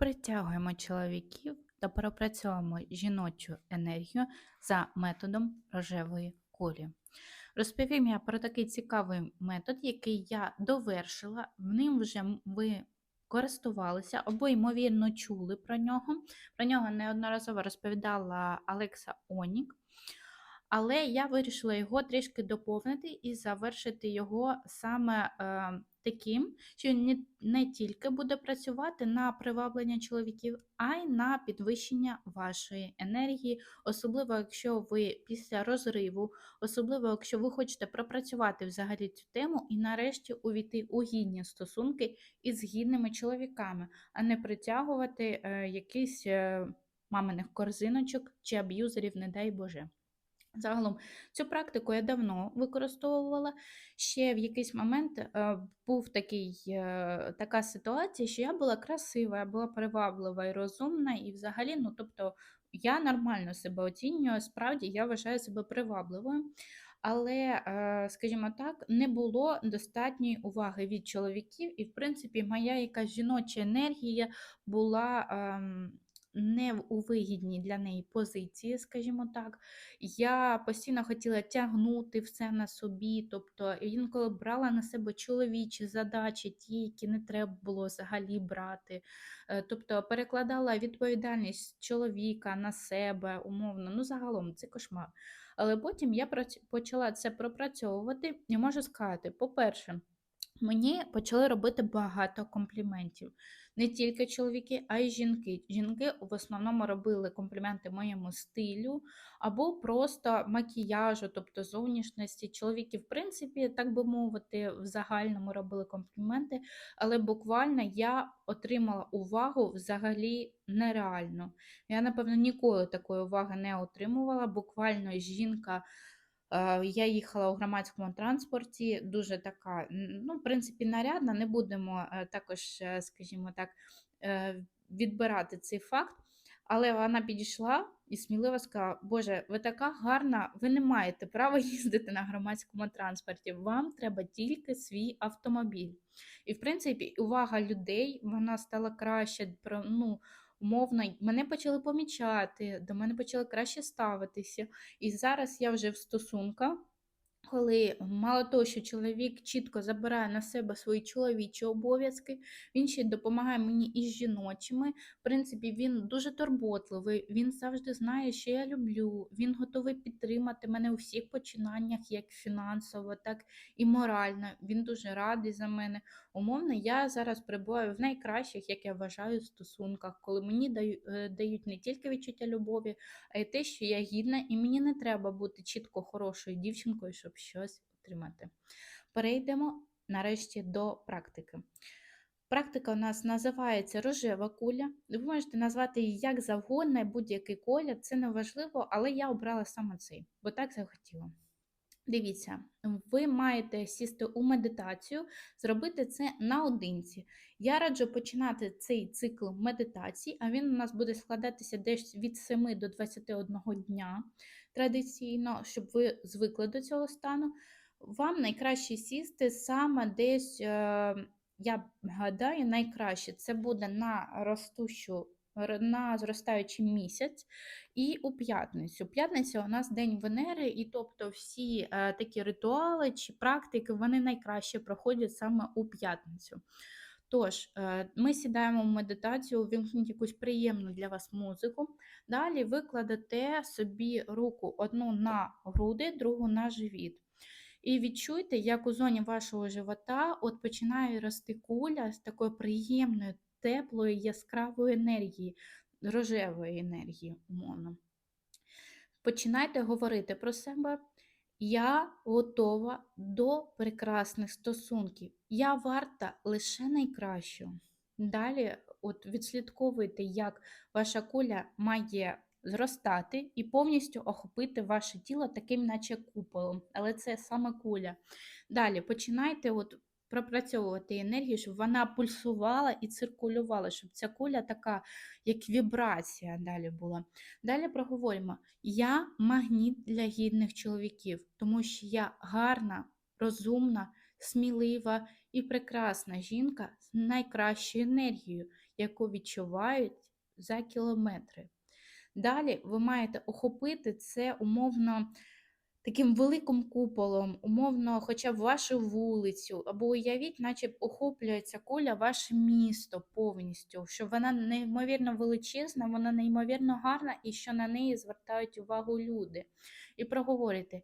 Притягуємо чоловіків та пропрацьовуємо жіночу енергію за методом рожевої кулі. Розповім я про такий цікавий метод, який я довершила. в Ним вже ви користувалися або, ймовірно, чули про нього. Про нього неодноразово розповідала Алекса Онік. Але я вирішила його трішки доповнити і завершити його саме е, таким, що не тільки буде працювати на приваблення чоловіків, а й на підвищення вашої енергії, особливо якщо ви після розриву, особливо якщо ви хочете пропрацювати взагалі цю тему і нарешті увійти у гідні стосунки із гідними чоловіками, а не притягувати е, якісь е, маминих корзиночок чи аб'юзерів, не дай Боже. Загалом цю практику я давно використовувала. Ще в якийсь момент е, був такий, е, така ситуація, що я була красива, я була приваблива і розумна, і взагалі, ну тобто, я нормально себе оцінюю, справді я вважаю себе привабливою. Але, е, скажімо так, не було достатньої уваги від чоловіків, і, в принципі, моя якась жіноча енергія була ем, не у вигідній для неї позиції, скажімо так. Я постійно хотіла тягнути все на собі, тобто інколи брала на себе чоловічі задачі, ті, які не треба було взагалі брати. Е, Тобто перекладала відповідальність чоловіка на себе, умовно. Ну, загалом це кошмар. Але потім я почала це пропрацьовувати і можу сказати, по-перше, Мені почали робити багато компліментів. Не тільки чоловіки, а й жінки. Жінки в основному робили компліменти моєму стилю або просто макіяжу, тобто зовнішності. Чоловіки, в принципі, так би мовити, в загальному робили компліменти, але буквально я отримала увагу взагалі нереально. Я, напевно, ніколи такої уваги не отримувала. Буквально жінка. Е, Я їхала у громадському транспорті, дуже така, ну, в принципі, нарядна. Не будемо е, також, е, скажімо так, відбирати цей факт. Але вона підійшла і сміливо сказала: Боже, ви така гарна, ви не маєте права їздити на громадському транспорті. Вам треба тільки свій автомобіль. І, в принципі, увага людей вона стала краще. ну, Умовно, мене почали помічати, до мене почали краще ставитися. І зараз я вже в стосунках, коли мало того, що чоловік чітко забирає на себе свої чоловічі обов'язки, він ще допомагає мені із жіночими. В принципі, він дуже турботливий, він завжди знає, що я люблю. Він готовий підтримати мене у всіх починаннях, як фінансово, так і морально. Він дуже радий за мене. Умовно, я зараз перебуваю в найкращих, як я вважаю, стосунках, коли мені е, дають не тільки відчуття любові, а й те, що я гідна, і мені не треба бути чітко хорошою дівчинкою, щоб щось отримати. Перейдемо нарешті до практики. Практика у нас називається рожева куля. Ви можете назвати її як завгодно, будь-який колір, це не важливо, але я обрала саме цей, бо так захотіла. Дивіться, ви маєте сісти у медитацію, зробити це наодинці. Я раджу починати цей цикл медитації, а він у нас буде складатися десь від 7 до 21 дня традиційно, щоб ви звикли до цього стану. Вам найкраще сісти саме десь, е, я гадаю, найкраще це буде на ростущу, на зростаючий місяць. І у п'ятницю. П'ятниця у нас День Венери, і тобто всі е, такі ритуали чи практики вони найкраще проходять саме у п'ятницю. Тож, е, ми сідаємо в медитацію, увімкніть якусь приємну для вас музику. Далі ви кладете собі руку одну на груди, другу на живіт. І відчуйте, як у зоні вашого живота от починає рости куля з такою приємною, теплою, яскравою енергії, рожевої енергії, умовно. Починайте говорити про себе. Я готова до прекрасних стосунків. Я варта лише найкращого. Далі, от відслідковуйте, як ваша куля має зростати і повністю охопити ваше тіло таким, наче куполом. Але це саме куля. Далі починайте от пропрацьовувати енергію, щоб вона пульсувала і циркулювала, щоб ця куля така, як вібрація далі була. Далі проговоримо: я магніт для гідних чоловіків, тому що я гарна, розумна, смілива і прекрасна жінка з найкращою енергією, яку відчувають за кілометри. Далі ви маєте охопити це умовно таким великим куполом, умовно, хоча б вашу вулицю, або уявіть, наче охоплюється куля ваше місто повністю, що вона неймовірно величезна, вона неймовірно гарна і що на неї звертають увагу люди. І проговорите.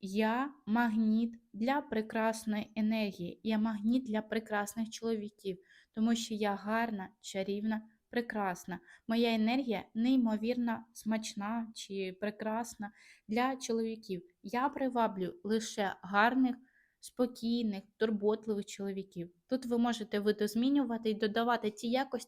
Я магніт для прекрасної енергії, я магніт для прекрасних чоловіків, тому що я гарна, чарівна, прекрасна. Моя енергія неймовірно смачна чи прекрасна для чоловіків. Я приваблю лише гарних, спокійних, турботливих чоловіків. Тут ви можете видозмінювати і додавати ті якості,